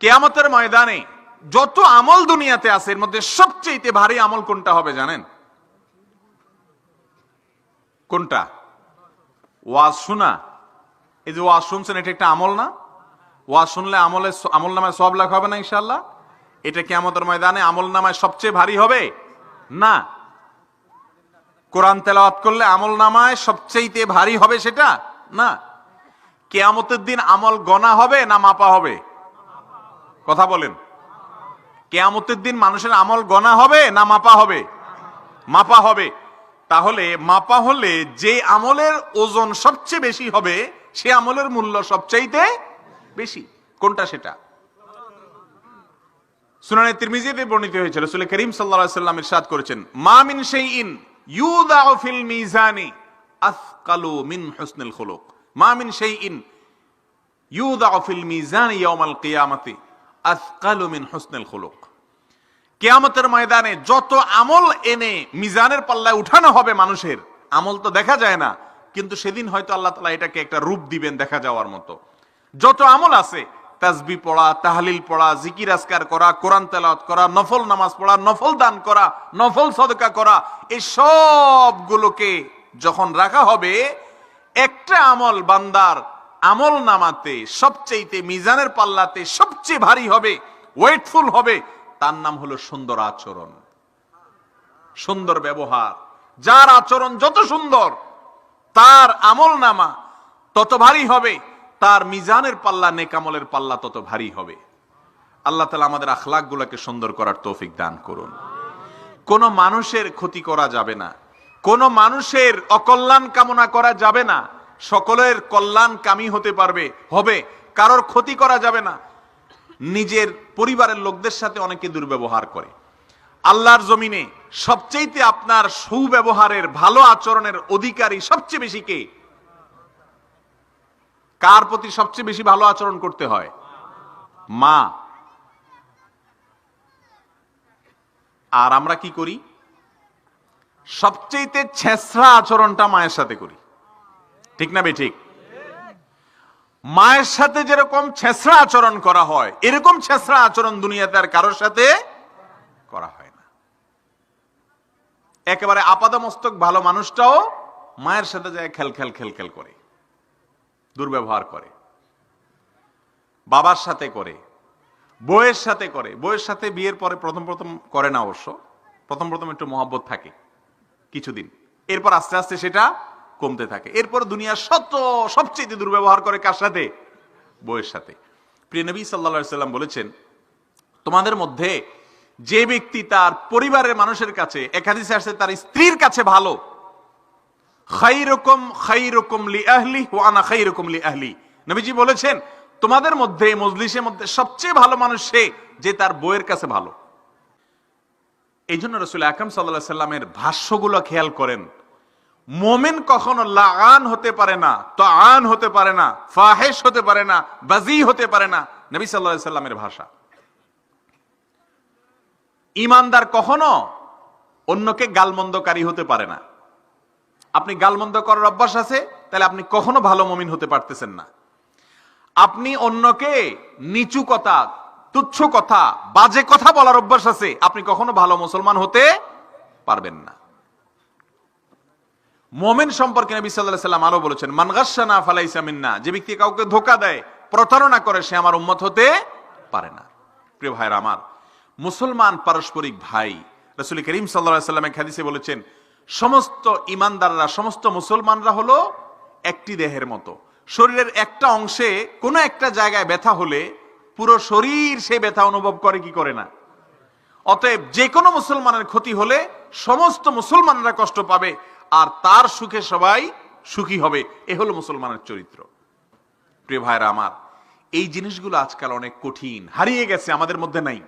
কেয়ামতের ময়দানে যত আমল দুনিয়াতে আছে, এর মধ্যে সবচেয়ে ভারী আমল কোনটা হবে জানেন? কোনটা? ওয়াজ শোনা। এই যে ওয়াজ শুনছেন, এটা একটা আমল না? ওয়াজ শুনলে আমলে আমল নামায় সব লেখা হবে না ইনশাল্লাহ এটা কেয়ামতের ময়দানে আমল নামায় সবচেয়ে ভারী হবে? না। কোরআন তেলাওয়াত করলে আমল নামায় সবচেয়ে ভারী হবে সেটা? না। কেয়ামতের দিন আমল গনা হবে না মাপা হবে? কথা বলেন। কেয়ামতের দিন মানুষের আমল গনা হবে না মাপা হবে? মাপা হবে। তাহলে মাপা হলে যে আমলের ওজন সবচেয়ে বেশি হবে, সে আমলের মূল্য সবচাইতে বেশি। কোনটা সেটা? সুনানে তিরমিজিতে বর্ণিত হয়েছিল, রাসূল করিম আলাইহি সাল্লাম ইরশাদ করেছেন, মা মিন শাইইন ইউদাউ ফিল মিজানি আথকালু মিন হুসনিল খুলুক। মা মিন শাইইন ইউদাউ ফিল মিজানি ইয়াউমাল কিয়ামাতি। কেয়ামতের ময়দানে যত আমল এনে মিজানের পাল্লায় উঠানো হবে মানুষের, আমল তো দেখা যায় না, কিন্তু সেদিন হয়তো আল্লাহ তালা এটাকে একটা রূপ দিবেন দেখা যাওয়ার মতো। যত আমল আছে, তাজবি পড়া, তাহলিল পড়া, জিকির আসকার করা, কোরআন তেলাওয়াত করা, নফল নামাজ পড়া, নফল দান করা, নফল সদকা করা, এই সবগুলোকে যখন রাখা হবে, একটা আমল বান্দার আমল নামাতে সবচেয়ে মিজানের পাল্লাতে সবচেয়ে ভারী হবে, ওয়েটফুল হবে, তার নাম হলো সুন্দর আচরণ। সুন্দর ব্যবহার। যার আচরণ যত সুন্দর, তার আমল নামা তত ভারী হবে, তার মিজানের পাল্লা নেকামলের পাল্লা তত ভারী হবে। আল্লাহ তালা আমাদের আখলাক গুলাকে সুন্দর করার তৌফিক দান করুন। কোন মানুষের ক্ষতি করা যাবে না, কোন মানুষের অকল্যাণ কামনা করা যাবে না সকলের কল্যাণ কামি হতে পারবে, হবে। কারোর ক্ষতি করা যাবে না। নিজের পরিবারের লোকদের সাথে অনেকে দুর্ব্যবহার করে। আল্লাহর জমিনে সবচেয়েতে আপনার সুব্যবহারের, ভালো আচরণের অধিকারী সবচেয়ে বেশি কে? কার প্রতি সবচেয়ে বেশি ভালো আচরণ করতে হয়? মা। আর আমরা কি করি? সবচেয়েতে ছেঁচড়া আচরণটা মায়ের সাথে করি। ঠিক না বে ঠিক মায়ের সাথে যেরকম ছেঁচড়া আচরণ করা হয়, এরকম ছেঁচড়া আচরণ দুনিয়াতে আর কারোর সাথে করা হয় না। একেবারে আপাদমস্তক ভালো মানুষটাও মায়ের সাথে যায় খেল খেল খেল খেল করে, দুর্ব্যবহার করে, বাবার সাথে করে বইয়ের সাথে করে বইয়ের সাথে বিয়ের পরে প্রথম প্রথম করে না অবশ্য, প্রথম প্রথম একটু মহব্বত থাকে, কিছুদিন, এরপর আস্তে আস্তে সেটা কমতে থাকে। এরপর দুনিয়ার শত, সবচেয়ে দুর্ব্যবহার করে কার সাথে? বইয়ের সাথে। প্রিয় নবী সাল্লা সাল্লাম বলেছেন, তোমাদের মধ্যে যে ব্যক্তি তার পরিবারের মানুষের কাছে একাদিসে আসছে, তার স্ত্রীর কাছে ভালো। বলেছেন, তোমাদের মধ্যে, মজলিসের মধ্যে সবচেয়ে ভালো মানুষ সে যে তার বইয়ের কাছে ভালো। এই জন্য রসুল আকরম সাল্লাহ সাল্লামের ভাষ্যগুলো খেয়াল করেন। মোমেন কখনো লাগান হতে পারে না তো আন হতে পারে না, ফাহেশ হতে পারে না, বাজি হতে পারে না, নবী সাল্লাহ সাল্লামের ভাষা। ইমানদার কখনো অন্যকে গালমন্দকারী হতে পারে না। আপনি গালমন্দ করার অভ্যাস আছে, তাহলে আপনি কখনো ভালো মমিন হতে পারতেছেন না। আপনি অন্যকে নিচু কথা, তুচ্ছ কথা, বাজে কথা বলার অভ্যাস আছে, আপনি কখনো ভালো মুসলমান হতে পারবেন না। মোমেন সম্পর্কে নবী সাল্লাহ সাল্লাম আরও বলেছেন মানগাসানা ফালাইসা মিন্না যে ব্যক্তি কাউকে ধোকা দেয়, প্রতারণা করে, সে আমার উম্মত হতে পারে না। প্রিয় ভাইরা আমার, মুসলমান পারস্পরিক ভাই রসুল করিম সাল্লাহ সাল্লাম খাদিসে বলেছেন, সমস্ত ইমানদাররা সমস্ত মুসলমানরা হলো একটি দেহের মতো। শরীরের একটা অংশে কোনো একটা জায়গায় ব্যথা হলে পুরো শরীর সে ব্যথা অনুভব করে, কি করে না? অতএব যে কোনো মুসলমানের ক্ষতি হলে সমস্ত মুসলমানরা কষ্ট পাবে আর তার সুখে সবাই সুখী হবে। এ হলো মুসলমানের চরিত্র। প্রিয় ভাইরা আমার, এই জিনিসগুলো আজকাল অনেক কঠিন। হারিয়ে গেছে, আমাদের মধ্যে নাই।